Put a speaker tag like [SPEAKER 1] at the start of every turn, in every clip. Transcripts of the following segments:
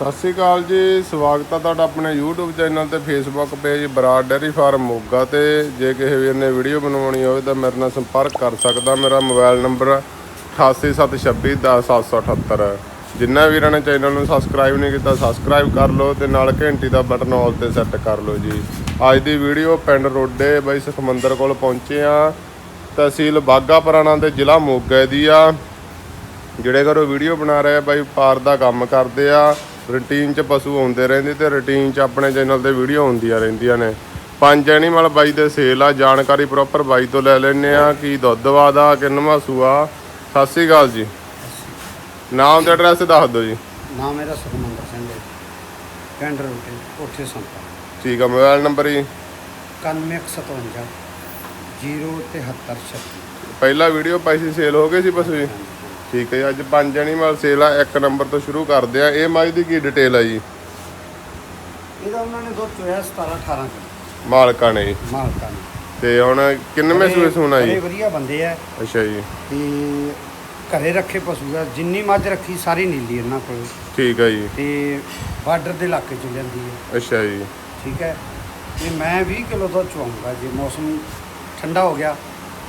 [SPEAKER 1] ਸਤਿ ਸ਼੍ਰੀ ਅਕਾਲ ਜੀ, ਸਵਾਗਤ ਹੈ ਤੁਹਾਡਾ ਆਪਣੇ YouTube ਚੈਨਲ ਤੇ Facebook page Brar dairy farm Moga ਤੇ। ਜੇ ਕਿਸੇ ਵੀਰ ਨੇ ਵੀਡੀਓ ਬਣਾਉਣੀ ਹੋਵੇ ਤਾਂ ਮੇਰੇ ਨਾਲ ਸੰਪਰਕ ਕਰ ਸਕਦਾ, ਮੇਰਾ ਮੋਬਾਈਲ ਨੰਬਰ 8876210778 ਜਿੰਨਾ ਵੀਰਾਂ ਨੇ ਚੈਨਲ ਨੂੰ ਸਬਸਕ੍ਰਾਈਬ ਨਹੀਂ ਕੀਤਾ ਸਬਸਕ੍ਰਾਈਬ ਕਰ ਲਓ ਤੇ ਨਾਲ ਘੰਟੀ ਦਾ ਬਟਨ ਆਲ ਤੇ ਸੈੱਟ ਕਰ ਲਓ ਜੀ। ਅੱਜ ਦੀ ਵੀਡੀਓ ਪਿੰਡ ਰੋਡੇ ਬਾਈ ਸੁਖਮੰਦਰ ਕੋਲ ਪਹੁੰਚੇ ਆ। ਤਹਿਸੀਲ ਬਾਗਾ ਪੁਰਾਣਾ ਦੇ ਜ਼ਿਲ੍ਹਾ ਮੋਗਾ ਦੀ ਆ। ਜਿਹੜੇ ਘਰੋਂ ਵੀਡੀਓ ਬਣਾ ਰਹੇ ਆ, ਬਾਈ ਪਾਰ ਦਾ ਕੰਮ ਕਰਦੇ ਆ। ਰੂਟੀਨ 'ਚ ਪਸ਼ੂ ਆਉਂਦੇ ਰਹਿੰਦੇ ਤੇ ਰੂਟੀਨ 'ਚ ਆਪਣੇ ਚੈਨਲ ਤੇ ਵੀਡੀਓ ਹੁੰਦੀਆਂ ਰਹਿੰਦੀਆਂ ਨੇ। ਪੰਜ ਐਨੀਮਲ ਬਾਈ ਦੇ ਸੇਲ ਆ ਜਾਣਕਾਰੀ ਪ੍ਰੋਪਰ ਬਾਈ ਤੋਂ ਲੈ ਲੈਣੇ ਆ ਕੀ ਦੁੱਧ ਵਾਦਾ ਕਿੰਨਵਾਂ ਸੂਆ। ਸਤਿ ਸ੍ਰੀ ਅਕਾਲ ਜੀ। ਨਾਮ ਤੇ ਐਡਰੈਸ ਦੱਸ ਦਿਓ ਜੀ।
[SPEAKER 2] ਨਾਮ ਮੇਰਾ ਸੁਖਮੰਦਰ ਸਿੰਘ ਹੈ ਪਿੰਡ ਰੋਟੀ ਕੋਠੇ ਸੰਪਾ।
[SPEAKER 1] ਠੀਕ ਆ ਮੋਬਾਈਲ ਨੰਬਰ ਜੀ।
[SPEAKER 2] 9157 07336
[SPEAKER 1] ਪਹਿਲਾ ਵੀਡੀਓ ਪਾਈ ਸੀ ਸੇਲ ਹੋ ਗਏ ਸੀ ਪਸ਼ੂ ਜੀ? ਠੀਕ ਹੈ ਜੀ ਅੱਜ ਪੰਜ ਐਨੀਮਲ ਸੇਲ ਆ ਇੱਕ ਨੰਬਰ ਤੋਂ ਸ਼ੁਰੂ ਕਰਦੇ ਆ। ਇਹ ਮੱਝ ਦੀ ਕੀ ਡਿਟੇਲ ਆ ਜੀ?
[SPEAKER 2] ਇਹਦਾ ਉਹਨਾਂ ਨੇ ਦੁੱਧ ਚੋਇਆ 17 18 ਕਿਲੋ
[SPEAKER 1] ਮਾਲਕਾਂ ਨੇ ਜੀ।
[SPEAKER 2] ਮਾਲਕਾਂ ਨੇ।
[SPEAKER 1] ਤੇ ਹੁਣ ਕਿੰਨਵੇਂ ਸੂਏ ਸੂਣਾ
[SPEAKER 2] ਬੜੇ
[SPEAKER 1] ਜੀ?
[SPEAKER 2] ਵਧੀਆ ਬੰਦੇ ਆ।
[SPEAKER 1] ਅੱਛਾ ਜੀ।
[SPEAKER 2] ਤੇ ਘਰੇ ਰੱਖੇ ਪਸ਼ੂ ਆ ਜਿੰਨੀ ਮੱਝ ਰੱਖੀ ਸਾਰੀ ਨੀਲੀ ਇਹਨਾਂ ਕੋਲ।
[SPEAKER 1] ਠੀਕ ਹੈ ਜੀ।
[SPEAKER 2] ਤੇ ਬਾਰਡਰ ਦੇ ਇਲਾਕੇ ਚ ਲੈਂਦੀ ਹੈ
[SPEAKER 1] ਅੱਛਾ ਜੀ।
[SPEAKER 2] ਠੀਕ ਹੈ। ਤੇ ਮੈਂ 20 ਕਿਲੋ ਦੁੱਧ ਚਵਾਉਂਗਾ ਜੇ ਮੌਸਮ ਠੰਡਾ ਹੋ ਗਿਆ।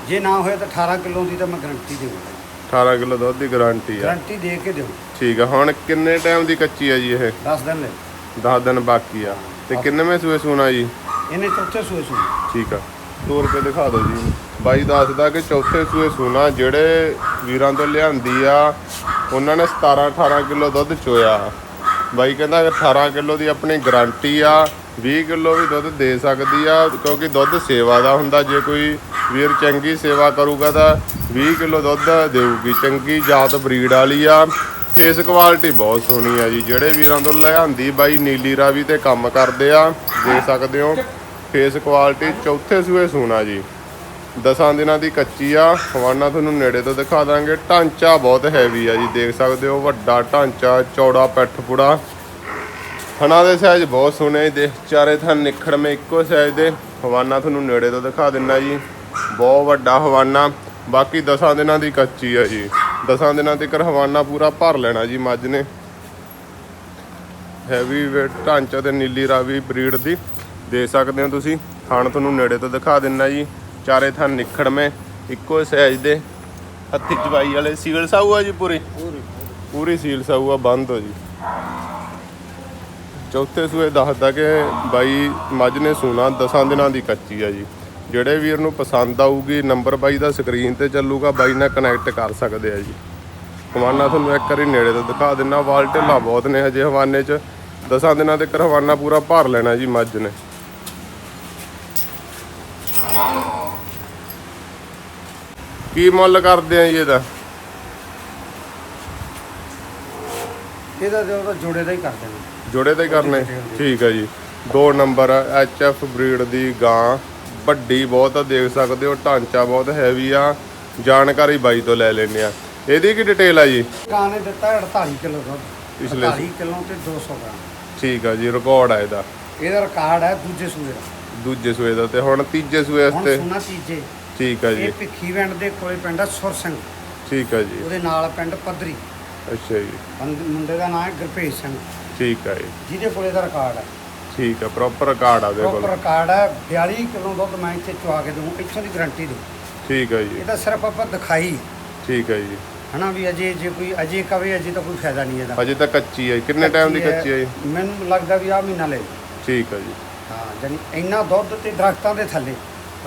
[SPEAKER 2] ਜੇ ਨਾ ਹੋਇਆ ਤਾਂ 18 ਕਿਲੋ ਦੀ ਤਾਂ ਮੈਂ ਗਰੰਟੀ ਦੇਵਾਂਗਾ।
[SPEAKER 1] 18 ਕਿਲੋ ਦੁੱਧ ਦੀ ਗਾਰੰਟੀ ਆ।
[SPEAKER 2] ਗਰੰਟੀ ਦੇ ਕੇ ਦਿਓ।
[SPEAKER 1] ਠੀਕ ਆ ਹੁਣ ਕਿੰਨੇ ਟਾਈਮ ਦੀ ਕੱਚੀ ਆ ਜੀ ਇਹ?
[SPEAKER 2] 10 ਦਿਨ ਲੈ
[SPEAKER 1] 10 ਦਿਨ ਬਾਕੀ ਆ। ਤੇ ਕਿੰਨਵੇਂ ਸੂਏ ਸੂਣਾ ਜੀ?
[SPEAKER 2] ਇਹਨੇ ਚੌਥੇ ਸੂਏ ਸੂ
[SPEAKER 1] ਠੀਕ ਆ। ਤੋਰ ਕੇ ਦਿਖਾ ਦਿਓ ਜੀ। ਬਾਈ ਦੱਸਦਾ ਕਿ ਚੌਥੇ ਸੂਏ ਸੂਣਾ ਜਿਹੜੇ ਵੀਰਾਂ ਤੋਂ ਲਿਆਂਦੀ ਆ ਉਹਨਾਂ ਨੇ 17 18 ਕਿਲੋ ਦੁੱਧ ਚੋਇਆ। ਬਾਈ ਕਹਿੰਦਾ ਕਿ 18 ਕਿਲੋ ਦੀ ਆਪਣੀ ਗਾਰੰਟੀ ਆ 20 ਕਿਲੋ ਵੀ ਦੁੱਧ ਦੇ ਸਕਦੀ ਆ ਕਿਉਂਕਿ ਦੁੱਧ ਸੇਵਾ ਦਾ ਹੁੰਦਾ ਜੇ ਕੋਈ ਵੀਰ ਚੰਗੀ ਸੇਵਾ ਕਰੂਗਾ ਤਾਂ 20 ਕਿਲੋ ਦੁੱਧ ਦੇਊਗੀ। ਚੰਗੀ ਜਾਤ ਬਰੀਡ ਵਾਲੀ ਆ। ਫੇਸ ਕੁਆਲਿਟੀ ਬਹੁਤ ਸੋਹਣੀ ਆ ਜੀ। ਜਿਹੜੇ ਵੀਰਾਂ ਤੋਂ ਲਿਆਂਦੀ ਬਾਈ ਨੀਲੀ ਰਾਵੀ ਤੇ ਕੰਮ ਕਰਦੇ ਆ ਦੇਖ ਸਕਦੇ ਹੋ। ਫੇਸ ਕੁਆਲਿਟੀ ਚੌਥੇ ਸੂਏ ਸੋਨਾ ਜੀ। ਦਸਾਂ ਦਿਨਾਂ ਦੀ ਕੱਚੀ ਆ। ਹਵਾਨਾ ਤੁਹਾਨੂੰ ਨੇੜੇ ਤੋਂ ਦਿਖਾ ਦਾਂਗੇ। ਢਾਂਚਾ ਬਹੁਤ ਹੈਵੀ ਆ ਜੀ। ਦੇਖ ਸਕਦੇ ਹੋ ਵੱਡਾ ਢਾਂਚਾ, ਚੌੜਾ ਪੈਠ ਪੁੜਾ। ਥਣਾ ਦੇ ਸਾਈਜ਼ ਬਹੁਤ ਸੋਹਣੇ ਦੇਖ, ਚਾਰੇ ਥਣ ਨਿਖੜਵੇਂ ਇੱਕੋ ਸਾਈਜ਼ ਦੇ। ਹਵਾਨਾ ਤੁਹਾਨੂੰ ਨੇੜੇ ਤੋਂ ਦਿਖਾ ਦਿੰਨਾ ਜੀ। ਬਹੁਤ ਵੱਡਾ ਹਵਾਨਾ। ਬਾਕੀ ਦਸਾਂ ਦਿਨਾਂ ਦੀ ਕੱਚੀ ਆ ਜੀ। ਦਸਾਂ ਦਿਨਾਂ ਤੱਕ ਹਵਾਨਾ ਪੂਰਾ ਭਰ ਲੈਣਾ ਜੀ ਮੱਝ ਨੇ। ਹੈਵੀ ਵੇਟ ਢਾਂਚਾ ਤੇ ਨੀਲੀ ਰਾਵੀ ਬਰੀਡ ਦੀ। ਦੇ ਸਕਦੇ ਹੋ ਤੁਸੀਂ। ਥਣ ਤੁਹਾਨੂੰ ਨੇੜੇ ਤੋਂ ਦਿਖਾ ਦਿੰਨਾ ਜੀ। ਚਾਰੇ ਥਣ ਮੈਂ। ਇੱਕੋ ਸਾਈਜ਼ ਦੇ ਹੱਥੀ ਚਵਾਈ ਵਾਲੇ ਸੀਲ ਸਾਊ ਆ ਜੀ ਪੂਰੀ? ਪੂਰੀ ਸੀਲ ਸਾਊ ਆ, ਬੰਦ ਹੋ ਜੀ। ਚੌਥੇ ਸੂਏ ਦੱਸਦਾ ਕਿ ਬਾਈ ਮੱਝ ਨੇ ਸੂਣਾ। ਦਸਾਂ ਦਿਨਾਂ ਦੀ ਕੱਚੀ ਆ ਜੀ। ਜਿਹੜੇ ਵੀਰ ਨੂੰ ਪਸੰਦ ਆਊਗੀ ਨੰਬਰ ਬਾਈ ਦਾ ਸਕਰੀਨ ਤੇ ਚੱਲੂਗਾ ਬਾਈ ਨਾਲ ਕਨੈਕਟ ਕਰ ਸਕਦੇ ਆ ਜੀ। ਹਵਾਨਾ ਤੁਹਾਨੂੰ ਇੱਕ ਵਾਰੀ ਨੇੜੇ ਤੋਂ ਦਿਖਾ ਦਿੰਨਾ ਵਾਲ ਢਿੱਲਾ ਬਹੁਤ ਨੇ ਹਜੇ ਹਵਾਨੇ 'ਚ। ਦਸਾਂ ਦਿਨਾਂ ਤੱਕ ਹਵਾਨਾ ਪੂਰਾ ਭਰ ਲੈਣਾ ਜੀ ਮੱਝ ਨੇ। ਕੀ ਮੁੱਲ ਕਰਦੇ ਆ ਜੀ ਇਹਦਾ?
[SPEAKER 2] ਇਹਦਾ ਤੇ ਉਹਦਾ ਜੋੜੇ ਦਾ ਹੀ ਕਰ ਦੇਣਾ।
[SPEAKER 1] ਜੋੜੇ ਤੇ ਕਰਨੇ? ਠੀਕ ਹੈ ਜੀ। ਦੋ ਨੰਬਰ ਐਚ ਐਫ ਬਰੀਡ ਦੀ ਗਾਂ। ਵੱਡੀ ਬਹੁਤ ਆ ਦੇਖ ਸਕਦੇ ਹੋ ਢਾਂਚਾ ਬਹੁਤ ਹੈਵੀ ਆ। ਜਾਣਕਾਰੀ ਬਾਈ ਤੋਂ ਲੈ ਲੈਣੇ ਆ। ਇਹਦੀ ਕੀ ਡਿਟੇਲ ਆ ਜੀ?
[SPEAKER 2] ਕਾਂ ਨੇ ਦਿੱਤਾ 48 ਕਿਲੋ ਦੁੱਧ।
[SPEAKER 1] ਪਿਛਲੇ
[SPEAKER 2] 48 ਕਿਲੋ ਤੇ 200 ਗ੍ਰਾਮ।
[SPEAKER 1] ਠੀਕ ਆ ਜੀ ਰਿਕਾਰਡ ਆ ਇਹਦਾ।
[SPEAKER 2] ਇਹਦਾ ਰਿਕਾਰਡ ਹੈ ਦੂਜੇ ਸੂਏ ਦਾ।
[SPEAKER 1] ਦੂਜੇ ਸੂਏ ਦਾ ਤੇ ਹੁਣ ਤੀਜੇ ਸੂਏ
[SPEAKER 2] ਹੁਣ
[SPEAKER 1] ਵਾਸਤੇ?
[SPEAKER 2] ਸੁਣਾ ਤੀਜੇ।
[SPEAKER 1] ਠੀਕ ਆ ਜੀ।
[SPEAKER 2] ਇਹ ਭਿੱਖੀ ਵੰਡ ਦੇ ਕੋਲੇ ਪਿੰਡ ਆ ਸੁਰ ਸਿੰਘ।
[SPEAKER 1] ਠੀਕ ਆ ਜੀ।
[SPEAKER 2] ਉਹਦੇ ਨਾਲ ਪਿੰਡ ਪੱਧਰੀ।
[SPEAKER 1] ਅੱਛਾ ਜੀ।
[SPEAKER 2] ਮੁੰਡੇ ਦਾ ਨਾਮ ਹੈ ਗੁਰਭੇਜ ਸਿੰਘ।
[SPEAKER 1] ਠੀਕ ਆ ਜੀ।
[SPEAKER 2] ਜਿਹਦੇ ਕੋਲੇ ਦਾ ਰਿਕਾਰਡ ਹੈ
[SPEAKER 1] ਠੀਕ ਆ ਪ੍ਰੋਪਰ ਰਿਕਾਰਡ ਆ ਉਹਦੇ
[SPEAKER 2] ਪ੍ਰੋਪਰ ਰਿਕਾਰਡ ਹੈ 42 ਕਿਲੋ ਦੁੱਧ ਮੈਂ ਇੱਥੇ ਚਵਾ ਕੇ ਦਊਂ ਇੱਥੋਂ ਦੀ ਗਾਰੰਟੀ ਦਊਂ
[SPEAKER 1] ਠੀਕ ਆ ਜੀ।
[SPEAKER 2] ਇਹਦਾ ਸਿਰਫ ਆਪਾਂ ਦਿਖਾਈ।
[SPEAKER 1] ਠੀਕ ਆ ਜੀ।
[SPEAKER 2] ਹਨਾ ਵੀ ਅਜੇ ਜੇ ਕੋਈ ਅਜੇ ਕਵੇ ਅਜੇ ਤਾਂ ਕੋਈ ਫਾਇਦਾ ਨਹੀਂ ਇਹਦਾ।
[SPEAKER 1] ਅਜੇ ਤਾਂ ਕੱਚੀ ਆ ਜੀ। ਕਿੰਨੇ ਟਾਈਮ ਦੀ ਕੱਚੀ ਆ ਜੀ?
[SPEAKER 2] ਮੈਨੂੰ ਲੱਗਦਾ ਵੀ ਆ ਮਹੀਨਾ ਲੈ।
[SPEAKER 1] ਠੀਕ ਆ ਜੀ।
[SPEAKER 2] ਹਾਂ ਜਾਨੀ ਇੰਨਾ ਦੁੱਧ ਤੇ ਦਰਖਤਾਂ ਦੇ ਥੱਲੇ।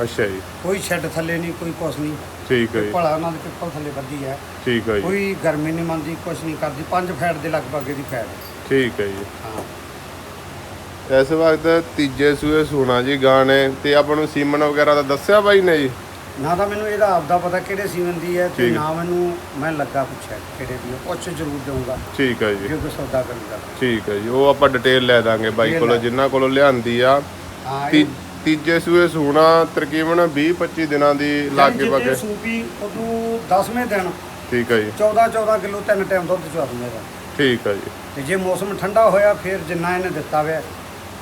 [SPEAKER 1] ਅੱਛਾ ਜੀ।
[SPEAKER 2] ਕੋਈ ਛੱਡ ਥੱਲੇ ਨਹੀਂ ਕੋਈ ਕੁਛ ਨਹੀਂ।
[SPEAKER 1] ਠੀਕ ਆ ਜੀ।
[SPEAKER 2] ਭਲਾ ਉਹਨਾਂ ਦੇ ਪਿੱਪਲ ਥੱਲੇ ਵੱਧੀ ਹੈ।
[SPEAKER 1] ਠੀਕ ਆ ਜੀ।
[SPEAKER 2] ਕੋਈ ਗਰਮੀ ਨਹੀਂ ਮੰਨਦੀ ਕੁਛ ਨਹੀਂ ਕਰਦੀ। ਪੰਜ ਫੈਟ ਦੇ ਲਗਭਗ ਇਹਦੀ ਫੈਟ
[SPEAKER 1] ਠੀਕ ਹੈ ਜੀ।
[SPEAKER 2] ਹਾਂ।
[SPEAKER 1] ਇਸ ਵਕਤ ਤੀਜੇ ਸੂਏ ਸੋਨਾ ਜੀ ਗਾਂ ਨੇ ਤੇ ਆਪਾਂ ਨੂੰ ਸੀਮਨ ਵਗੈਰਾ ਦਾ ਦੱਸਿਆ ਬਾਈ ਨੇ ਜੀ?
[SPEAKER 2] ਨਾ ਤਾਂ ਮੈਨੂੰ ਇਹਦਾ ਆਪਦਾ ਪਤਾ ਕਿਹੜੇ ਸੀਵਨ ਦੀ ਹੈ ਤੇ
[SPEAKER 1] ਠੀਕ।
[SPEAKER 2] ਨਾ ਮੈਨੂੰ ਮੈਂ ਲੱਗਾ ਪੁੱਛਿਆ ਕਿਹੜੇ ਦੀ ਹੈ ਪੁੱਛ ਜ਼ਰੂਰ ਦਊਂਗਾ।
[SPEAKER 1] ਠੀਕ ਹੈ ਜੀ।
[SPEAKER 2] ਜੇ ਕੋਈ ਸੌਦਾ ਕਰੂਗਾ
[SPEAKER 1] ਠੀਕ ਹੈ ਜੀ ਉਹ ਆਪਾਂ ਡਿਟੇਲ ਲੈ ਦਾਂਗੇ ਬਾਈ ਕੋਲੋਂ। ਜਿਨ੍ਹਾਂ ਕੋਲੋਂ ਲਿਆਂਦੀ ਆ।
[SPEAKER 2] ਹਾਂ
[SPEAKER 1] ਤੀ- ਤੀਜੇ ਸੂਏ ਸੋਨਾ ਤਕਰੀਬਨ 20 25 ਦਿਨਾਂ ਦੀ ਲਾਗੇ ਬਾਗੇ
[SPEAKER 2] ਸੂਪੀ ਉਦੋਂ 10ਵੇਂ ਦਿਨ।
[SPEAKER 1] ਠੀਕ ਹੈ ਜੀ।
[SPEAKER 2] 14 14 ਕਿਲੋ ਤਿੰਨ ਟਾਈਮ ਦੁੱਧ ਚਵਾ ਦੂੰਗਾ ਇਹਦਾ
[SPEAKER 1] ਠੀਕ ਹੈ ਜੀ।
[SPEAKER 2] ਤੇ ਜੇ ਮੌਸਮ ਠੰਡਾ ਹੋਇਆ ਫਿਰ ਜਿੰਨਾ ਇਹਨੇ ਦਿੱਤਾ ਹੋਇਆ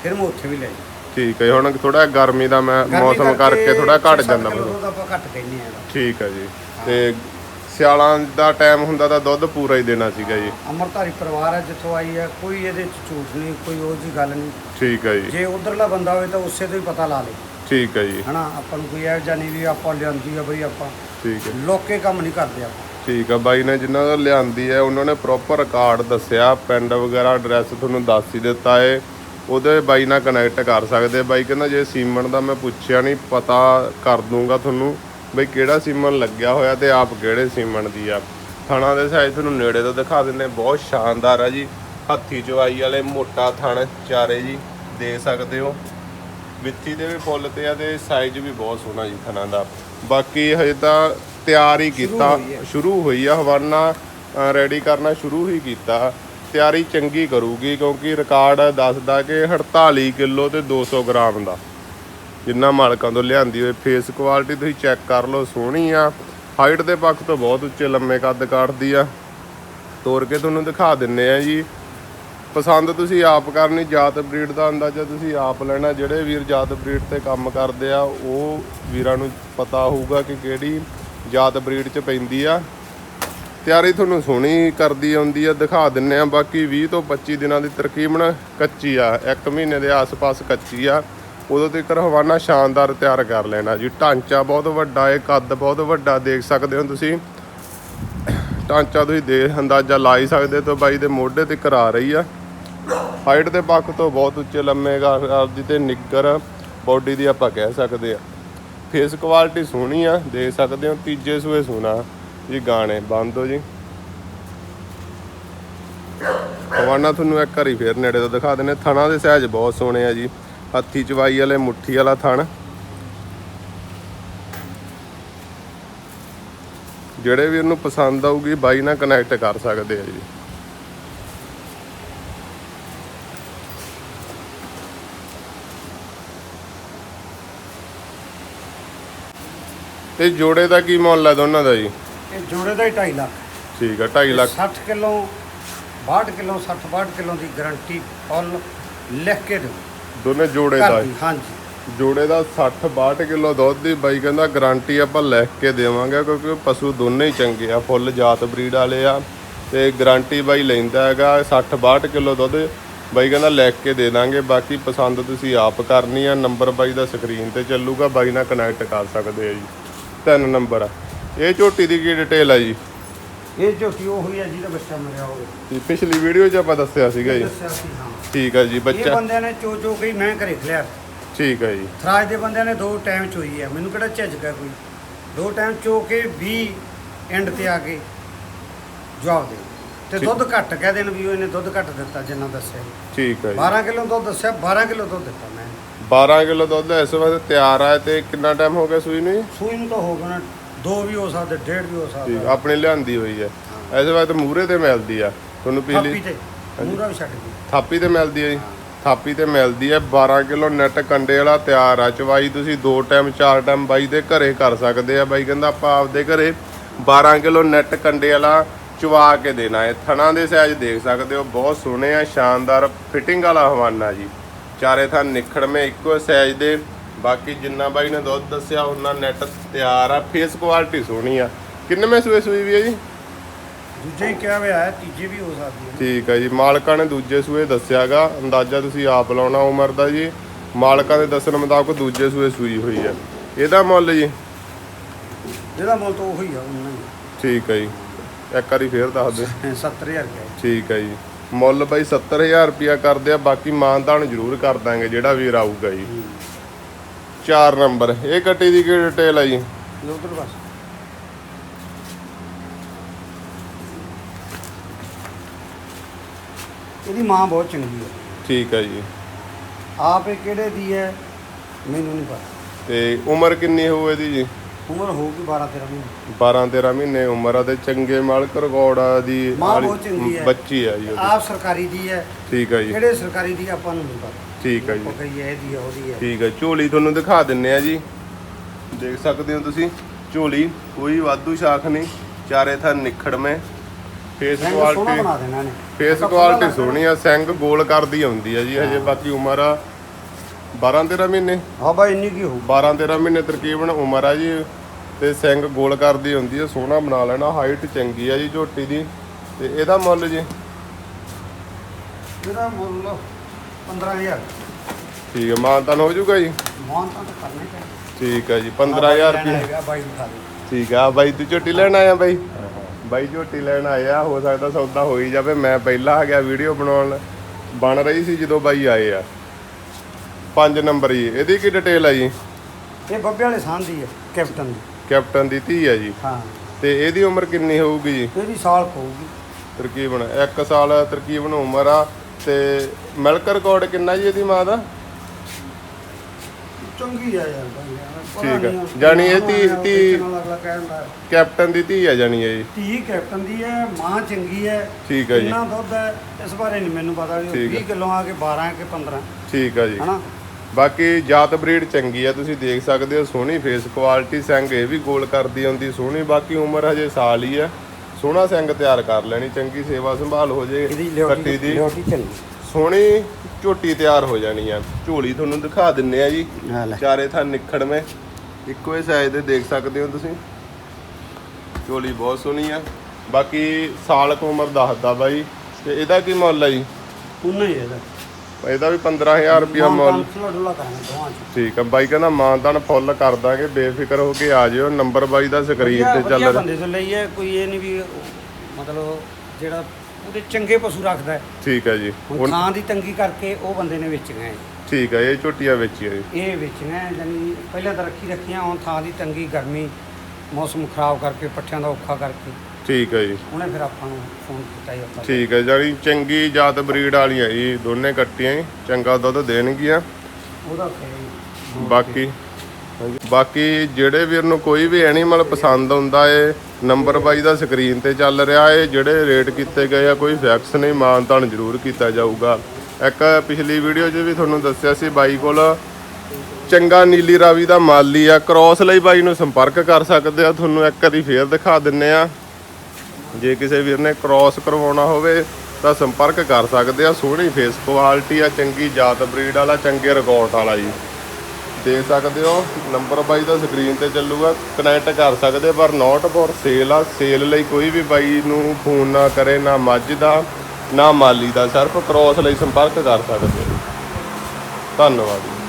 [SPEAKER 2] ਫਿਰ ਮੈਂ ਉੱਥੇ ਵੀ ਲੈ ਜਾ
[SPEAKER 1] ਠੀਕ ਹੈ ਜੀ ਹੁਣ ਥੋੜਾ ਗਰਮੀ ਦਾ ਮੈਂ ਮੌਸਮ ਕਰਕੇ ਥੋੜਾ ਘਟ ਜਾਂਦਾ ਮੈਨੂੰ।
[SPEAKER 2] ਦੁੱਧ ਆਪਾਂ ਘੱਟ ਕਹਿੰਦੇ ਆ ਇਹਦਾ।
[SPEAKER 1] ਠੀਕ ਹੈ ਜੀ। ਤੇ ਸਿਆਲਾਂ ਦਾ ਟਾਈਮ ਹੁੰਦਾ ਤਾਂ ਦੁੱਧ ਪੂਰਾ ਹੀ ਦੇਣਾ ਸੀਗਾ ਜੀ।
[SPEAKER 2] ਅਮਰਧਾਰੀ ਪਰਿਵਾਰ ਹੈ ਜਿੱਥੋਂ ਆਈ ਹੈ ਕੋਈ ਇਹਦੇ ਚ ਝੂਠ ਨਹੀਂ ਕੋਈ ਉਹ ਜੀ ਗੱਲ ਨਹੀਂ।
[SPEAKER 1] ਠੀਕ ਹੈ ਜੀ।
[SPEAKER 2] ਜੇ ਉਧਰਲਾ ਬੰਦਾ ਹੋਵੇ ਤਾਂ ਉਸੇ ਤੋਂ ਹੀ ਪਤਾ ਲਾ ਲੇ
[SPEAKER 1] ਠੀਕ ਹੈ ਜੀ।
[SPEAKER 2] ਹਨਾ ਆਪਾਂ ਨੂੰ ਕੋਈ ਇਹੋ ਜਿਹਾ ਨਹੀਂ ਵੀ ਆਪਾਂ ਲਿਆਂਦੀ ਆ ਬਈ ਆਪਾਂ।
[SPEAKER 1] ਠੀਕ ਹੈ।
[SPEAKER 2] ਲੋਕੇ ਕੰਮ ਨਹੀਂ ਕਰਦੇ ਆਪਾਂ।
[SPEAKER 1] ਠੀਕ ਆ ਬਾਈ ਨੇ ਜਿਨ੍ਹਾਂ ਦਾ ਲਿਆਂਦੀ ਹੈ ਉਹਨਾਂ ਨੇ ਪ੍ਰੋਪਰ ਰਿਕਾਰਡ ਦੱਸਿਆ ਪਿੰਡ ਵਗੈਰਾ ਐਡਰੈਸ ਤੁਹਾਨੂੰ ਦੱਸ ਹੀ ਦਿੱਤਾ ਏ। ਉਹਦੇ ਬਾਈ ਨਾਲ ਕਨੈਕਟ ਕਰ ਸਕਦੇ ਬਾਈ ਕਹਿੰਦਾ ਜੇ ਸੀਮਨ ਦਾ ਮੈਂ ਪੁੱਛਿਆ ਨਹੀਂ ਪਤਾ ਕਰ ਦੂੰਗਾ ਤੁਹਾਨੂੰ ਬਈ ਕਿਹੜਾ ਸੀਮਨ ਲੱਗਿਆ ਹੋਇਆ ਤੇ ਆਪ ਕਿਹੜੇ ਸੀਮਨ ਦੀ ਆ। ਥਣਾ ਦੇ ਸਾਈਜ਼ ਤੁਹਾਨੂੰ ਨੇੜੇ ਤੋਂ ਦਿਖਾ ਦਿੰਦੇ ਬਹੁਤ ਸ਼ਾਨਦਾਰ ਆ ਜੀ। ਹੱਥੀ ਚਵਾਈ ਵਾਲੇ ਮੋਟਾ ਥਣ ਚਾਰੇ ਜੀ ਦੇ ਸਕਦੇ ਹੋ। ਵਿੱਥੀ ਦੇ ਵੀ ਫੁੱਲ ਤੇ ਆ ਤੇ ਸਾਈਜ਼ ਵੀ ਬਹੁਤ ਸੋਹਣਾ ਜੀ ਥਣਾ ਦਾ। ਬਾਕੀ ਹਜੇ ਤਾਂ ਤਿਆਰ ਹੀ ਕੀਤਾ। ਸ਼ੁਰੂ ਹੋਈ ਆ। ਹਵਾਨਾ ਰੈਡੀ ਕਰਨਾ ਸ਼ੁਰੂ ਹੀ ਕੀਤਾ। ਤਿਆਰੀ ਚੰਗੀ ਕਰੂਗੀ ਕਿਉਂਕਿ ਰਿਕਾਰਡ ਦੱਸਦਾ ਕਿ 48 ਕਿਲੋ ਤੇ 200 ਗ੍ਰਾਮ ਦਾ। ਜਿੰਨਾ ਮਾਲਕਾਂ ਤੋਂ ਲਿਆਂਦੀ ਹੋਏ ਫੇਸ ਕੁਆਲਿਟੀ ਤੁਸੀਂ ਚੈੱਕ ਕਰ ਲਓ, ਸੋਹਣੀ ਆ। ਹਾਈਟ ਦੇ ਪੱਖ ਤੋਂ ਬਹੁਤ ਉੱਚੇ, ਲੰਮੇ ਕੱਦ ਕਾਟਦੀ ਆ। ਤੋੜ ਕੇ ਤੁਹਾਨੂੰ ਦਿਖਾ ਦਿੰਨੇ ਆ ਜੀ। ਪਸੰਦ ਤੁਸੀਂ ਆਪ ਕਰਨੀ, ਜਾਤ ਬਰੀਡ ਦਾ ਅੰਦਾਜ਼ਾ ਤੁਸੀਂ ਆਪ ਲੈਣਾ। ਜਿਹੜੇ ਵੀਰ ਜਾਤ ਬਰੀਡ ਤੇ ਕੰਮ ਕਰਦੇ ਆ, ਉਹ ਵੀਰਾਂ ਨੂੰ ਪਤਾ ਹੋਊਗਾ ਕਿ ਕਿਹੜੀ ਜਾਤ ਬਰੀਡ ਚ ਪੈਂਦੀ ਆ। ਤਿਆਰੀ ਤੁਹਾਨੂੰ ਸੋਹਣੀ ਕਰਦੀ ਆਉਂਦੀ ਆ, ਦਿਖਾ ਦਿੰਨੇ ਆ। ਬਾਕੀ 20 ਤੋਂ 25 ਦਿਨਾਂ ਦੀ ਤਰਕੀਬਨ ਕੱਚੀ ਆ। ਇੱਕ ਮਹੀਨੇ ਦੇ ਆਸ-ਪਾਸ ਕੱਚੀ ਆ। ਉਦੋਂ ਤੱਕ ਹਵਾਨਾ ਸ਼ਾਨਦਾਰ ਤਿਆਰ ਕਰ ਲੈਣਾ ਜੀ। ਢਾਂਚਾ ਬਹੁਤ ਵੱਡਾ ਹੈ ਕੱਦ ਬਹੁਤ ਵੱਡਾ, ਦੇਖ ਸਕਦੇ ਹੋ ਤੁਸੀਂ। ਢਾਂਚਾ ਤੁਸੀਂ ਦੇ ਅੰਦਾਜ਼ਾ ਲਾ ਹੀ ਸਕਦੇ ਤੋਂ ਬਾਈ ਦੇ ਮੋਢੇ ਤੇ ਕਰਾ ਰਹੀ ਆ। ਹਾਈਟ ਦੇ ਪੱਖ ਤੋਂ ਬਹੁਤ ਉੱਚੇ ਲੰਮੇ ਕਰਦੀ ਤੇ ਨਿੱਗਰ ਬਾਡੀ ਦੀ ਆਪਾਂ ਕਹਿ ਸਕਦੇ ਆ। ਫੇਸ ਕੁਆਲਿਟੀ ਸੋਹਣੀ ਆ, ਦੇਖ ਸਕਦੇ ਹੋ, ਤੀਜੇ ਸੂਏ ਸੋਹਣਾ। ਜੀ, ਗਾਣੇ ਬੰਦ ਹੋ ਜੀ। ਹਵਾਨਾ ਤੁਹਾਨੂੰ ਇੱਕ ਵਾਰੀ ਫੇਰ ਨੇੜੇ ਤੋਂ ਦਿਖਾ ਦਿੰਨੇ ਥਣਾ ਦੇ ਸਹਿਜ ਬਹੁਤ ਸੋਹਣੇ ਆ ਜੀ। ਹੱਥੀ ਚਵਾਈ ਵਾਲੇ, ਮੁੱਠੀ ਵਾਲਾ ਥਣ। ਜਿਹੜੇ ਵੀ ਉਹਨੂੰ ਪਸੰਦ ਆਊਗੀ, ਬਾਈ ਨਾਲ ਕਨੈਕਟ ਕਰ ਸਕਦੇ ਆ ਜੀ। ਤੇ ਜੋੜੇ ਦਾ ਕੀ ਮੁੱਲ ਹੈ ਦੋਨਾਂ ਦਾ ਜੀ?
[SPEAKER 2] ਇਹ ਜੋੜੇ ਦਾ ਹੀ 2.5 ਲੱਖ।
[SPEAKER 1] ਠੀਕ ਆ 2.5 ਲੱਖ।
[SPEAKER 2] 60 ਕਿਲੋ 62 ਕਿਲੋ 60 62 ਕਿਲੋ ਦੀ ਗਾਰੰਟੀ ਫੁੱਲ ਲਿਖ ਕੇ ਦਿਓ।
[SPEAKER 1] ਦੋਨੇ ਜੋੜੇ ਦਾ
[SPEAKER 2] ਹਾਂਜੀ
[SPEAKER 1] ਜੋੜੇ ਦਾ 60 62 ਕਿਲੋ ਦੁੱਧ ਦੀ ਬਾਈ ਕਹਿੰਦਾ ਗਾਰੰਟੀ ਆਪਾਂ ਲਿਖ ਕੇ ਦੇਵਾਂਗੇ ਕਿਉਂਕਿ ਪਸ਼ੂ ਦੋਨੇ ਹੀ ਚੰਗੇ ਆ ਫੁੱਲ ਜਾਤ ਬਰੀਡ ਵਾਲੇ ਆ ਤੇ ਗਾਰੰਟੀ ਬਾਈ ਲੈਂਦਾ ਹੈਗਾ 60 62 ਕਿਲੋ ਦੁੱਧ ਬਾਈ ਕਹਿੰਦਾ ਲਿਖ ਕੇ ਦੇ ਦਾਂਗੇ ਬਾਕੀ ਪਸੰਦ ਤੁਸੀਂ ਆਪ ਕਰਨੀ ਆ ਨੰਬਰ ਬਾਈ ਦਾ ਸਕਰੀਨ ਤੇ ਚੱਲੂਗਾ ਬਾਈ ਨਾਲ ਕਨੈਕਟ ਕਰ ਸਕਦੇ ਆ ਜੀ। ਤਿੰਨ ਨੰਬਰ ਆ। ਇਹ ਝੋਟੀ ਦੀ ਕੀ ਡਿਟੇਲ ਆ ਜੀ?
[SPEAKER 2] ਇਹ ਝੋਟੀ ਉਹ ਹੋਈ ਹੈ ਜਿਹਦਾ ਬੱਚਾ ਮਰਿਆ ਹੋਵੇ।
[SPEAKER 1] ਤੇ ਪਿਛਲੀ ਵੀਡੀਓ 'ਚ ਆਪਾਂ ਦੱਸਿਆ ਸੀਗਾ ਜੀ।
[SPEAKER 2] ਦੱਸਿਆ ਸੀ ਹਾਂ।
[SPEAKER 1] ਠੀਕ ਆ ਜੀ
[SPEAKER 2] ਇਹ
[SPEAKER 1] ਬੱਚਾ
[SPEAKER 2] ਬੰਦਿਆਂ ਨੇ ਚੋ ਚੋ ਕੇ ਹੀ ਮੈਂ ਘਰੇ ਖਲਿਆ।
[SPEAKER 1] ਠੀਕ ਆ ਜੀ।
[SPEAKER 2] ਥਰਾਜ ਦੇ ਬੰਦਿਆਂ ਨੇ ਦੋ ਟਾਈਮ ਚੋਈ ਹੈ ਮੈਨੂੰ ਕਿਹੜਾ ਝਿਜਕ ਹੈ ਕੋਈ? ਦੋ ਟਾਈਮ ਚੋ ਕੇ 20 ਐਂਡ ਤੇ ਆ ਕੇ ਜਵਾਬ ਦੇ ਤੇ
[SPEAKER 1] ਠੀਕ।
[SPEAKER 2] ਦੁੱਧ ਘੱਟ ਕਹਿ ਦੇਣ ਵੀ ਇਹਨੇ ਦੁੱਧ ਘੱਟ ਦਿੱਤਾ ਜਿੰਨਾ ਦੱਸਿਆ।
[SPEAKER 1] ਠੀਕ ਆ ਜੀ।
[SPEAKER 2] 12 ਕਿਲੋ ਦੁੱਧ ਦੱਸਿਆ 12 ਕਿਲੋ ਦੁੱਧ ਦਿੱਤਾ ਮੈਂ।
[SPEAKER 1] 12 ਕਿਲੋ ਦੁੱਧ ਇਸ ਵਕਤ ਤਿਆਰ ਆ ਤੇ ਕਿੰਨਾ ਟਾਈਮ ਹੋ ਗਿਆ ਸੂਈ ਨੂੰ ਜੀ?
[SPEAKER 2] ਸੂਈ ਨੂੰ ਤਾਂ ਹੋ ਗਣਾ ਦੋ ਵੀ ਹੋ ਸਕਦੇ ਡੇਢ ਵੀ ਹੋ
[SPEAKER 1] ਠੀਕ
[SPEAKER 2] ਸਕਦਾ
[SPEAKER 1] ਆਪਣੀ ਲਿਆਂਦੀ ਹੋਈ ਹੈ। ਇਸ ਵਕਤ ਮੂਰੇ ਤੇ ਮਿਲਦੀ ਆ। ਤੁਹਾਨੂੰ
[SPEAKER 2] ਥਾਪੀ
[SPEAKER 1] ਪਿਛਲੀ
[SPEAKER 2] ਤੇ ਮੂਰਾ ਵੀ ਛੱਡ ਗਈ।
[SPEAKER 1] ਥਾਪੀ ਤੇ ਮਿਲਦੀ ਹੈ ਜੀ। ਥਾਪੀ ਤੇ ਮਿਲਦੀ ਹੈ 12 ਕਿਲੋ ਨੈਟ ਕੰਡੇ ਵਾਲਾ ਤਿਆਰ ਆ। ਚਵਾਈ ਤੁਸੀਂ ਦੋ ਟਾਈਮ ਚਾਰ ਟਾਈਮ ਬਾਈ ਦੇ ਘਰੇ ਕਰ ਸਕਦੇ ਆ। ਬਾਈ ਕਹਿੰਦਾ ਆਪਾਂ ਆਪਦੇ ਘਰੇ 12 ਕਿਲੋ ਨੈਟ ਕੰਡੇ ਵਾਲਾ ਚਵਾ ਕੇ ਦੇਣਾ ਹੈ। ਥਣਾ ਦੇ ਸਾਈਜ਼ ਦੇਖ ਸਕਦੇ ਹੋ। ਬਹੁਤ ਸੋਹਣੇ ਆ ਸ਼ਾਨਦਾਰ ਫਿਟਿੰਗ ਵਾਲਾ ਹਵਾਨਾ ਜੀ। ਚਾਰੇ ਥਾਂ ਨਿਖੜਵੇਂ ਇੱਕੋ ਸਾਈਜ਼ ਦੇ ਬਾਕੀ ਜਿੰਨਾ ਬਾਈ ਨੇ ਦੁੱਧ ਦੱਸਿਆ ਉਹਨਾਂ ਨੈਟ ਤਿਆਰ ਆ। ਫੇਸ ਕੁਆਲਿਟੀ ਸੋਹਣੀ ਆ। ਕਿੰਨਵੇਂ ਸੂਏ ਸੂਈ ਵੀ ਹੈ ਜੀ?
[SPEAKER 2] ਦੂਜੇ ਹੀ ਕਿਹਾ ਹੋਇਆ ਹੈ ਤੀਜੇ ਵੀ ਹੋ ਸਕਦੀ ਹੈ।
[SPEAKER 1] ਠੀਕ ਹੈ ਜੀ। ਮਾਲਕਾਂ ਨੇ ਦੂਜੇ ਸੂਏ ਦੱਸਿਆਗਾ। ਅੰਦਾਜ਼ਾ ਤੁਸੀਂ ਆਪ ਲਾਉਣਾ ਉਮਰ ਦਾ ਜੀ। ਮਾਲਕਾਂ ਦੇ ਦੱਸਣ ਮੁਤਾਬਕ ਦੂਜੇ ਸੂਏ ਸੂਈ ਹੋਈ ਹੈ ਇਹਦਾ ਮੁੱਲ ਜੀ?
[SPEAKER 2] ਜਿਹਦਾ ਮੁੱਲ ਤਾਂ ਉਹੀ ਆ ਉਹਨਾਂ ਹੀ
[SPEAKER 1] ਠੀਕ ਹੈ ਜੀ। ਇੱਕ ਵਾਰੀ ਫੇਰ ਦੱਸ ਦੇ
[SPEAKER 2] 70000 ਰੁਪਏ
[SPEAKER 1] ਠੀਕ ਹੈ ਜੀ। ਮੁੱਲ ਬਾਈ 70000 ਰੁਪਿਆ ਕਰਦੇ ਆ। ਬਾਕੀ ਮਾਨਦਾਨ ਜ਼ਰੂਰ ਕਰ ਦਾਂਗੇ ਜਿਹੜਾ ਵੀਰ ਆਊਗਾ ਜੀ। 4 ਨੰਬਰ। ਇਹ ਕੱਟੀ ਦੀ ਕੀ ਡਿਟੇਲ ਹੈ ਜੀ?
[SPEAKER 2] ਉਧਰ ਬਸ। ਇਹਦੀ ਮਾਂ ਬਹੁਤ ਚੰਗੀ ਹੈ।
[SPEAKER 1] ਠੀਕ ਹੈ ਜੀ।
[SPEAKER 2] ਆਪ ਇਹ ਕਿਹੜੇ ਦੀ ਹੈ ਮੈਨੂੰ ਨਹੀਂ ਪਤਾ।
[SPEAKER 1] ਤੇ ਉਮਰ ਕਿੰਨੀ ਹੋਊ ਇਹਦੀ ਜੀ?
[SPEAKER 2] ਉਮਰ ਹੋਊਗੀ 12 13 ਮਹੀਨੇ।
[SPEAKER 1] 12 13 ਮਹੀਨੇ ਉਮਰ ਆ ਤੇ ਚੰਗੇ ਮਾਲਕ ਰਿਕਾਰਡ ਆ ਦੀ
[SPEAKER 2] ਮਾਂ ਬਹੁਤ ਚੰਗੀ ਹੈ।
[SPEAKER 1] ਬੱਚੀ ਆ ਜੀ ਉਹਦੀ।
[SPEAKER 2] ਆਪ ਸਰਕਾਰੀ ਦੀ ਹੈ।
[SPEAKER 1] ਠੀਕ ਹੈ ਜੀ।
[SPEAKER 2] ਕਿਹੜੇ ਸਰਕਾਰੀ ਦੀ ਆਪਾਂ ਨੂੰ ਨਹੀਂ ਪਤਾ।
[SPEAKER 1] ਠੀਕ ਹੈ ਜੀ।
[SPEAKER 2] ਉਹ ਕਹੀ ਹੈ ਹੈ ਉਹਦੀ ਹੈ
[SPEAKER 1] ਠੀਕ ਹੈ ਝੋਲੀ ਤੁਹਾਨੂੰ ਦਿਖਾ ਦਿੰਨੇ ਆ ਜੀ। ਦੇਖ ਸਕਦੇ ਹੋ ਤੁਸੀਂ ਝੋਲੀ ਕੋਈ ਵਾਧੂ ਸ਼ਾਖ ਨਹੀਂ ਚਾਰੇ ਥਾਂ ਨਿਖੜਵੇਂ ਫੇਸ ਕੁਆਲਿਟੀ
[SPEAKER 2] ਬਣਾ ਦੇਣਾ ਨੇ
[SPEAKER 1] ਫੇਸ ਕੁਆਲਿਟੀ ਸੋਹਣੀ ਆ ਸਿੰਘ ਗੋਲ ਕਰਦੀ ਆਉਂਦੀ ਆ ਜੀ ਹਜੇ ਬਾਕੀ ਉਮਰ ਆ 12 13 ਮਹੀਨੇ।
[SPEAKER 2] ਹਾਂ ਬਾਈ ਇੰਨੀ ਕੀ ਹੋਊ?
[SPEAKER 1] 12 13 ਮਹੀਨੇ ਤਕਰੀਬਨ ਉਮਰ ਆ ਜੀ ਤੇ ਸਿੰਘ ਗੋਲ ਕਰਦੀ ਹੁੰਦੀ ਹੈ ਸੋਹਣਾ ਬਣਾ ਲੈਣਾ ਹਾਈਟ ਚੰਗੀ ਆ ਜੀ ਝੋਟੀ ਦੀ। ਤੇ ਇਹਦਾ ਮੁੱਲ ਜੀ?
[SPEAKER 2] ਇਹਦਾ ਮੁੱਲ 15000
[SPEAKER 1] ਠੀਕ ਹੈ ਮਾਨਤਾਨ ਹੋ ਜਾਊਗਾ ਜੀ?
[SPEAKER 2] ਮੌਨ ਤਾਂ ਕਰਨਾ ਚਾਹੀਦਾ
[SPEAKER 1] ਠੀਕ ਹੈ ਜੀ 15000 ਰੁਪਏ।
[SPEAKER 2] ਬਾਈ ਦਿਖਾ ਦੇ
[SPEAKER 1] ਠੀਕ ਆ ਬਾਈ ਤੂੰ ਝੋਟੀ ਲੈਣ ਆਇਆ ਬਾਈ? ਬਾਈ ਝੋਟੀ ਲੈਣ ਆਇਆ ਹੋ ਸਕਦਾ ਸੌਦਾ ਹੋ ਹੀ ਜਾਵੇ। ਮੈਂ ਪਹਿਲਾਂ ਆ ਗਿਆ ਵੀਡੀਓ ਬਣਾਉਣ। ਬਣ ਰਹੀ ਸੀ ਜਦੋਂ ਬਾਈ ਆਏ ਆ। 5 ਨੰਬਰ ਜੀ ਇਹਦੀ ਕੀ ਡਿਟੇਲ ਆ ਜੀ?
[SPEAKER 2] ਇਹ ਬੱਬੇ ਵਾਲੇ ਸਾਹ ਦੀ ਹੈ ਕੈਪਟਨ ਦੀ।
[SPEAKER 1] ਕੈਪਟਨ ਦੀ ਧੀ ਆ ਜੀ।
[SPEAKER 2] ਹਾਂ।
[SPEAKER 1] ਤੇ ਇਹਦੀ ਉਮਰ ਕਿੰਨੀ ਹੋਊਗੀ ਜੀ?
[SPEAKER 2] ਇਹਦੀ ਸਾਲ ਹੋਊਗੀ।
[SPEAKER 1] ਤਕਰੀਬਨ 1 ਸਾਲ ਤਕਰੀਬਨ ਉਮਰ ਆ ਤੇ ਮਿਲਕ ਰਿਕਾਰਡ ਕਿੰਨਾ ਜੀ ਇਹਦੀ ਮਾਂ ਦਾ?
[SPEAKER 2] ਚੰਗੀ ਆ ਯਾਰ ਬਾਈ ਯਾਰ, ਪਤਾ
[SPEAKER 1] ਠੀਕ ਆ।
[SPEAKER 2] ਨਹੀਂ
[SPEAKER 1] ਜਾਣੀ ਇਹ ਧੀ- ਧੀ-
[SPEAKER 2] ਵੇਚਣ ਵਾਲਾ ਅਗਲਾ ਕਹਿੰਦਾ
[SPEAKER 1] ਕੈਪਟਨ ਦੀ ਧੀ ਆ ਜਾਣੀ ਹੈ ਜੀ।
[SPEAKER 2] ਧੀ ਕੈਪਟਨ ਦੀ ਹੈ ਮਾਂ ਚੰਗੀ ਹੈ।
[SPEAKER 1] ਠੀਕ ਹੈ ਜੀ।
[SPEAKER 2] ਕਿੰਨਾ ਦੁੱਧ ਹੈ ਇਸ ਬਾਰੇ ਨਹੀਂ ਮੈਨੂੰ ਪਤਾ ਵੀ ਉਹ
[SPEAKER 1] ਠੀਕ ਹੈ।
[SPEAKER 2] 20 ਕਿਲੋ ਆ ਕੇ 12 ਕਿ 15
[SPEAKER 1] ਠੀਕ ਆ ਜੀ।
[SPEAKER 2] ਹਨਾ?
[SPEAKER 1] ਬਾਕੀ ਜਾਤ ਬਰੀਡ ਚੰਗੀ ਆ ਤੁਸੀਂ ਦੇਖ ਸਕਦੇ ਹੋ ਸੋਹਣੀ ਫੇਸ ਕੁਆਲਿਟੀ ਸਿੰਘ ਇਹ ਵੀ ਗੋਲ ਕਰਦੀ ਹੁੰਦੀ ਸੋਹਣੀ। ਬਾਕੀ ਉਮਰ ਹਜੇ ਸਾਲ ਹੀ ਆ। ਸੋਹਣਾ ਸਿੰਘ ਤਿਆਰ ਕਰ ਲੈਣੀ ਚੰਗੀ ਸੇਵਾ ਸੰਭਾਲ ਹੋ ਜੇ
[SPEAKER 2] ਇਹਦੀ
[SPEAKER 1] ਕੱਟੀ ਦੀ।
[SPEAKER 2] ਲਿਓਟੀ ਚੰਗੀ।
[SPEAKER 1] ਸੋਹਣੀ ਝੋਟੀ ਤਿਆਰ ਹੋ ਜਾਣੀ ਆ। ਝੋਲੀ ਤੁਹਾਨੂੰ ਦਿਖਾ ਦਿੰਨੇ ਆ ਜੀ।
[SPEAKER 2] ਆ ਲੈ।
[SPEAKER 1] ਚਾਰੇ ਥਾਂ ਨਿਖੜਵੇਂ ਇੱਕੋ ਹੀ ਸਾਈਜ਼ ਦੇ ਦੇਖ ਸਕਦੇ ਹੋ ਤੁਸੀਂ। ਝੋਲੀ ਬਹੁਤ ਸੋਹਣੀ ਆ। ਬਾਕੀ ਸਾਲ ਕੁ ਉਮਰ ਦੱਸਦਾ ਬਾਈ। ਤੇ ਇਹਦਾ ਕੀ ਮੁੱਲ ਆ ਜੀ?
[SPEAKER 2] ਉਹਨਾਂ ਹੀ ਇਹਦਾ।
[SPEAKER 1] ਇਹਦਾ ਵੀ 15000 ਰੁਪਇਆ ਮੁੱਲ। ਠੀਕ ਆ। ਬਾਈ ਕਹਿੰਦਾ ਮਾਨਦਾਨ ਫੁੱਲ ਕਰ ਦਾਂਗੇ। ਬੇਫਿਕਰ ਹੋ ਕੇ ਆ ਜਿਓ। ਨੰਬਰ ਬਾਈ ਦਾ ਸਕਰੀਨ ਤੇ ਚੱਲ ਰਿਹਾ।
[SPEAKER 2] ਬੰਦੇ ਤੋਂ ਲਈ ਹੈ ਕੋਈ ਇਹ ਨਹੀਂ ਵੀ ਮਤਲਬ ਜਿਹੜਾ ਉਹਦੇ ਚੰਗੇ ਪਸ਼ੂ ਰੱਖਦਾ ਹੈ।
[SPEAKER 1] ਠੀਕ ਹੈ ਜੀ।
[SPEAKER 2] ਹੁਣ
[SPEAKER 1] ਹੁਣ
[SPEAKER 2] ਥਾਂ ਦੀ ਤੰਗੀ ਕਰਕੇ ਉਹ ਬੰਦੇ ਨੇ ਵੇਚੀਆਂ ਹੈ।
[SPEAKER 1] ਠੀਕ ਹੈ ਇਹ ਝੋਟੀਆਂ ਵੇਚੀਆਂ ਜੀ।
[SPEAKER 2] ਇਹ ਵੇਚੀਆਂ ਹੈ, ਜਾਣੀ ਪਹਿਲਾਂ ਤਾਂ ਰੱਖੀ ਰੱਖੀਆਂ ਹੁਣ ਥਾਂ ਦੀ ਤੰਗੀ ਗਰਮੀ ਮੌਸਮ ਖਰਾਬ ਕਰਕੇ ਪੱਠਿਆਂ ਦਾ ਔਖਾ ਕਰਕੇ।
[SPEAKER 1] ਠੀਕ ਹੈ ਜੀ।
[SPEAKER 2] ਉਹਨੇ ਫਿਰ ਆਪਾਂ ਨੂੰ ਫੋਨ ਕੀਤਾ ਜੀ ਆਪਾਂ
[SPEAKER 1] ਠੀਕ ਹੈ ਜਿਹੜੀ ਚੰਗੀ ਜਾਤ ਬਰੀਡ ਵਾਲੀਆਂ ਜੀ ਦੋਨੇ ਕੱਟੀਆਂ ਜੀ ਚੰਗਾ ਦੁੱਧ ਦੇਣਗੀਆਂ।
[SPEAKER 2] ਉਹਦਾ ਫਿਰ
[SPEAKER 1] ਬਾਕੀ ਬਾਕੀ ਜਿਹੜੇ ਵੀਰ ਨੂੰ ਕੋਈ ਵੀ ਐਨੀਮਲ ਪਸੰਦ ਆਉਂਦਾ ਏ ਨੰਬਰ ਬਾਈ ਦਾ ਸਕਰੀਨ ਤੇ ਚੱਲ ਰਿਹਾ ਏ, ਜਿਹੜੇ ਰੇਟ ਕੀਤੇ ਗਏ ਆ, ਕੋਈ ਫੈਕਸ ਨਹੀਂ ਮਾਨਤਾਨ ਜ਼ਰੂਰ ਕੀਤਾ ਜਾਊਗਾ। ਇੱਕ ਪਿਛਲੀ ਵੀਡੀਓ 'ਚ ਵੀ ਤੁਹਾਨੂੰ ਦੱਸਿਆ ਸੀ ਬਾਈ ਕੋਲ, ਚੰਗਾ ਨੀਲੀ ਰਾਵੀ ਦਾ ਮਾਲੀ ਆ। ਕ੍ਰੋਸ ਲਈ ਬਾਈ ਨੂੰ ਸੰਪਰਕ ਕਰ ਸਕਦੇ ਆ, ਤੁਹਾਨੂੰ ਇੱਕ ਵਾਰੀ ਫੇਰ ਦਿਖਾ ਦਿੰਨੇ ਆ। ਜੇ ਕਿਸੇ ਵੀਰ ਨੇ ਕ੍ਰੋਸ ਕਰਵਾਉਣਾ ਹੋਵੇ, ਤਾਂ ਸੰਪਰਕ ਕਰ ਸਕਦੇ ਆ। ਸੋਹਣੀ ਫੇਸ ਕੁਆਲਿਟੀ ਆ, ਚੰਗੀ ਜਾਤ ਬਰੀਡ ਵਾਲਾ, ਚੰਗੇ ਰਿਕਾਰਡ ਵਾਲਾ ਜੀ। ਦੇ ਸਕਦੇ ਹੋ। ਨੰਬਰ ਬਾਈ ਦਾ ਸਕਰੀਨ ਤੇ ਚੱਲੂਗਾ। ਕਨੈਕਟ ਕਰ ਸਕਦੇ ਪਰ ਨੋਟ ਫॉर ਸੇਲ ਆ। ਸੇਲ ਲਈ ਕੋਈ ਵੀ ਬਾਈ ਨੂੰ ਫੋਨ ਨਾ ਕਰੇ, ਨਾ ਮੱਝ ਦਾ, ਨਾ ਮਾਲੀ ਦਾ। ਸਿਰਫ ਕ੍ਰੋਸ ਲਈ ਸੰਪਰਕ ਕਰ ਸਕਦੇ ਹੋ। ਧੰਨਵਾਦ ਜੀ।